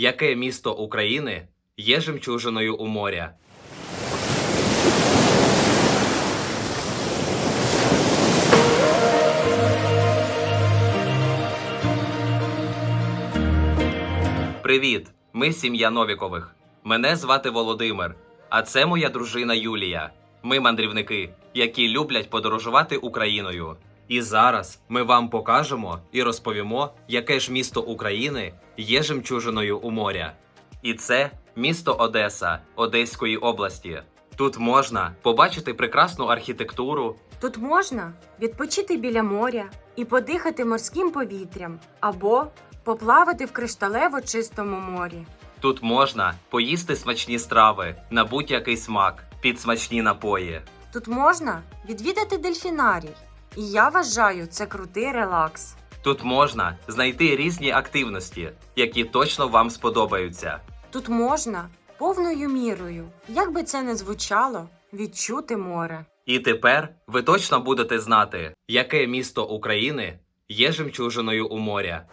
Яке місто України є жемчужиною у моря? Привіт! Ми сім'я Новікових. Мене звати Володимир, а це моя дружина Юлія. Ми мандрівники, які люблять подорожувати Україною. І зараз ми вам покажемо і розповімо, яке ж місто України є жемчужиною у моря. І це місто Одеса Одеської області. Тут можна побачити прекрасну архітектуру, Тут можна відпочити біля моря і подихати морським повітрям або поплавати в кришталево чистому морі. Тут можна поїсти смачні страви на будь-який смак під смачні напої. Тут можна відвідати дельфінарій. І я вважаю це крутий релакс. Тут можна знайти різні активності, які точно вам сподобаються. Тут можна повною мірою, як би це не звучало, відчути море. І тепер ви точно будете знати, яке місто України є жемчужиною у моря.